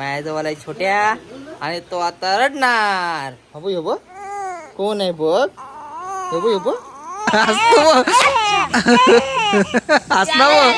माझ्याजवळ आहे छोट्या आणि तो आता रडणार. हबो हबो कोण आहे बघ? हबो हबो असतो असणार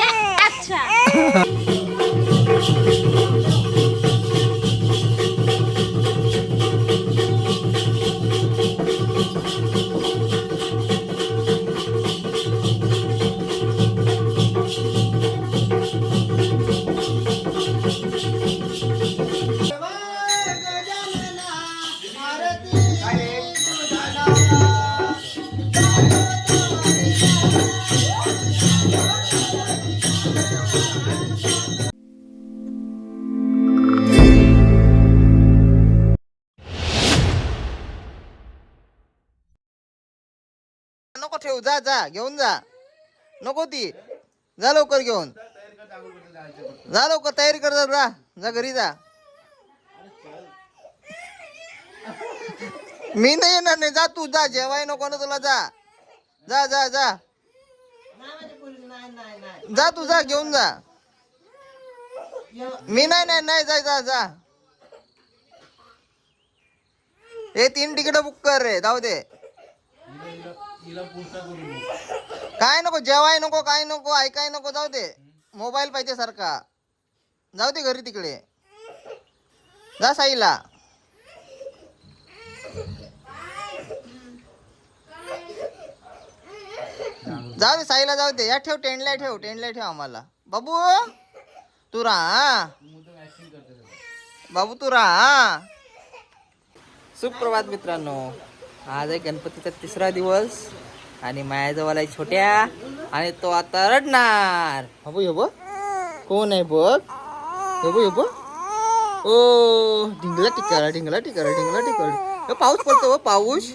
ठेवू जा जा घेऊन जा. नको ती. जा लवकर घेऊन. जा लवकर तयारी कर जा जा. जा घरी जा. मी नाही येणार नाही. जा तू जा. जेवाय नको ना तुला जा. जा जा जा. जा तू जा घेऊन जा. मी नाही नाही नाही जा जा जा. हे तीन तिकीट बुक कर रे. जाऊ दे. काय नको जेवाय नको काय नको ऐकाय नको जाऊ दे. मोबाईल पाहिजे सारखा. जाऊ दे घरी तिकडे. जा साईला. जाऊ दे साईला जाऊ दे. या ठेव टेंडला ठेव टेंडला ठेव आम्हाला. बाबू तू राहा बाबू तू राहा सुप्रभात मित्रांनो. आज आहे गणपतीचा तिसरा दिवस आणि माझ्याजवळ आहे छोट्या आणि तो आता रडणार. बाबू हे बघ. कोण आहे बघ? हे बघ हे बघ. ओ ढिंगला टिकाला ढिंगला टिकाला ढिंगला टिकाला. हे पाऊस पडतो हो, पाऊस.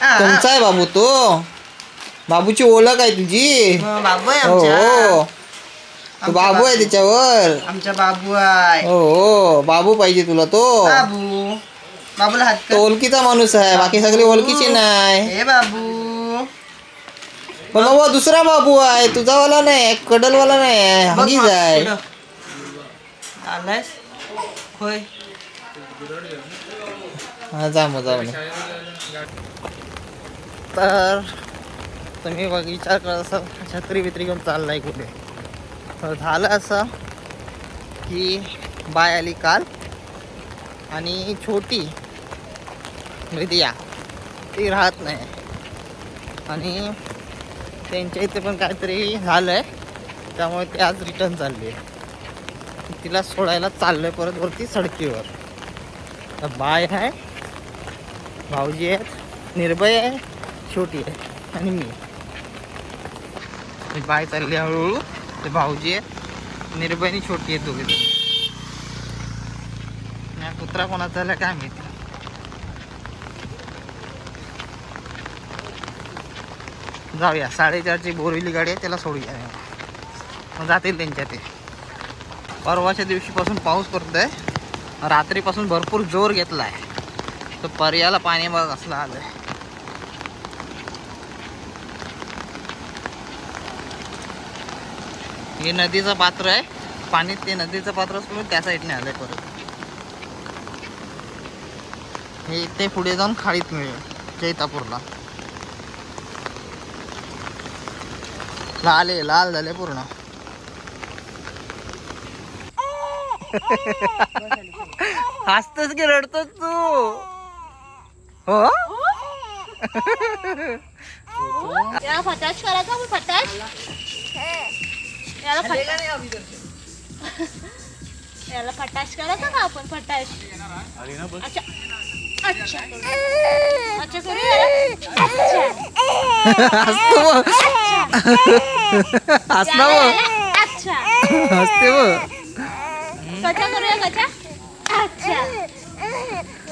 कोणचा आहे बाबू तो? बाबूची ओळख आहे तुझी. बाबू आहे हो आमच्या. हो तो बाबू आहे त्याच्यावर. आमचा बाबू आहे. हो हो. बाबू पाहिजे तुला तो. बाबू. बाबूला हात तो ओळखीचा माणूस आहे बाकी सगळे ओळखीचे नाही. हे बाबू. पण बाबा दुसरा बाबू आहे तुझावाला नाही कडलवाला नाही आहे बघ हगीच मग, आहे. पुढं. आलायस? होय. हा जा मग तर तुम्ही बघ विचार करत असाल छत्री बित्री घेऊन चाललाय कुठे? तर झालं असं की बाय आली काल आणि छोटी हृदया ती राहत नाही. आणि त्यांच्या इथे पण काहीतरी झालं आहे त्यामुळे ते आज रिटर्न चालली आहे. तिला सोडायला चाललोय परत वरती सडकीवर. तर बाय आहे भाऊजी आहेत. निर्भय आहे. छोटी आहे. आणि मी. बाय चालली हळूहळू. ते भाऊजी आहेत. निर्भयनी आणि छोटी आहेत दोघे कुत्रा कोणाचा झाला काय माहिती. जाऊया. साडेचारची बोरिवली गाडी आहे त्याला सोडूया. मग जातील त्यांच्या ते. परवाच्या दिवशीपासून पाऊस पडतो आहे रात्रीपासून भरपूर जोर घेतला आहे तर पर्याला पाणी बघ असलं आहे हे नदीचं पात्र आहे. पाणी ते नदीचं पात्र सोडून त्या साईडने आलं आहे परत. हे इथे पुढे जाऊन खाडीत मिळेल जैतापूरला. लाल आहे लाल झाले पूर्ण. हसतोस की रडतोस तू? हो? याला फटाश करायचा आपण फटाश? याला फटाश याला फटाश करायचा का आपण फटाश? अच्छा. अच्छा. अच्छा करूया अच्छा. हसतो मग हसना मग अच्छा हसते मग कचा करूया कचा अच्छा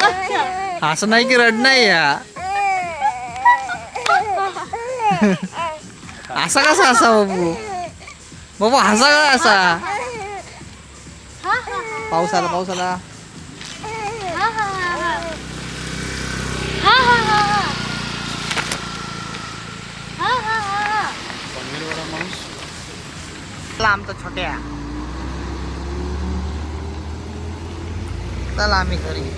अच्छा हसं नाही की रड नाही या असा कसा असा बाबू बाबू हसा का असा हा हा पाऊस आला पाऊस आला हा हा हा हा हा हा हा घेतला आमचा छोट्या. चला आम्ही घरी.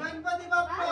गणपती बाप्पा.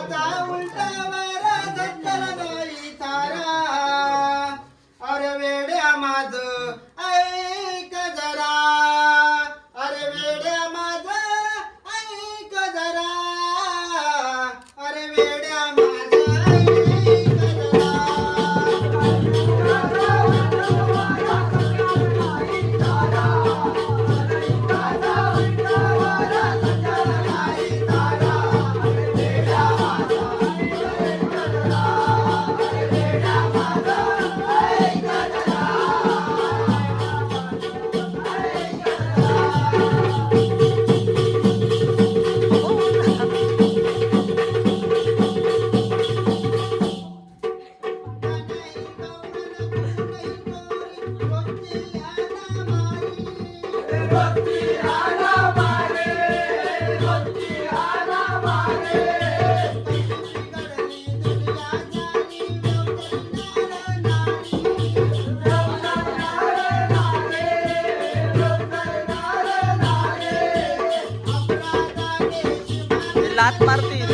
பார்த்தா உள்ட வர தத்தரதா लात मारतील.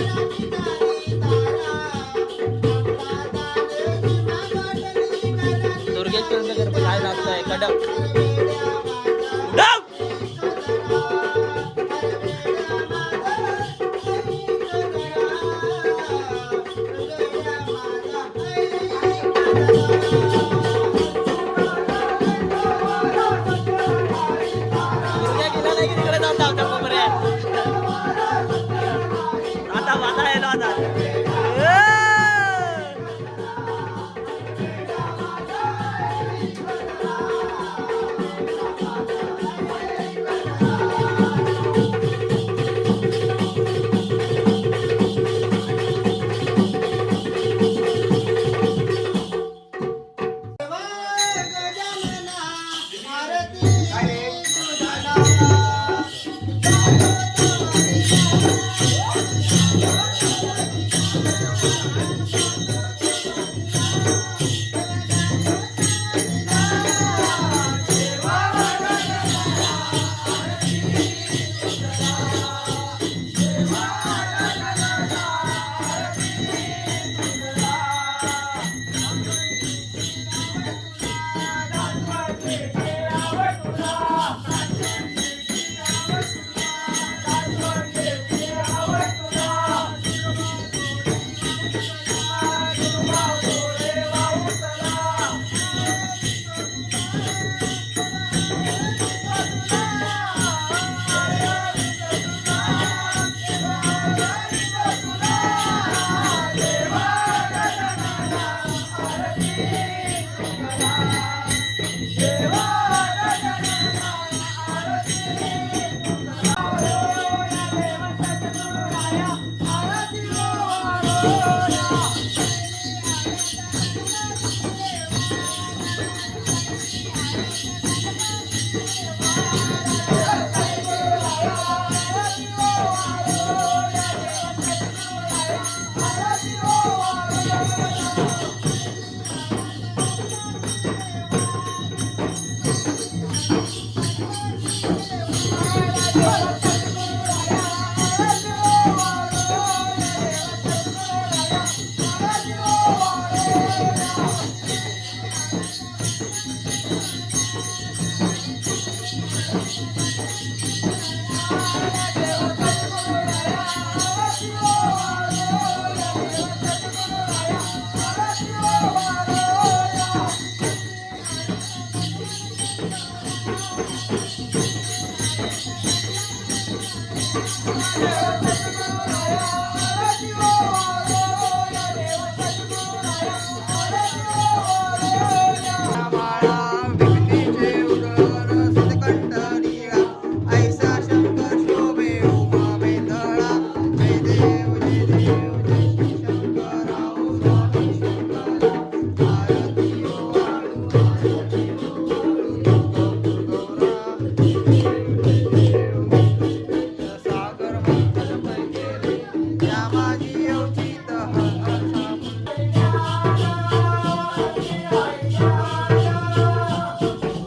दुर्गेश गणपती आहे कडक.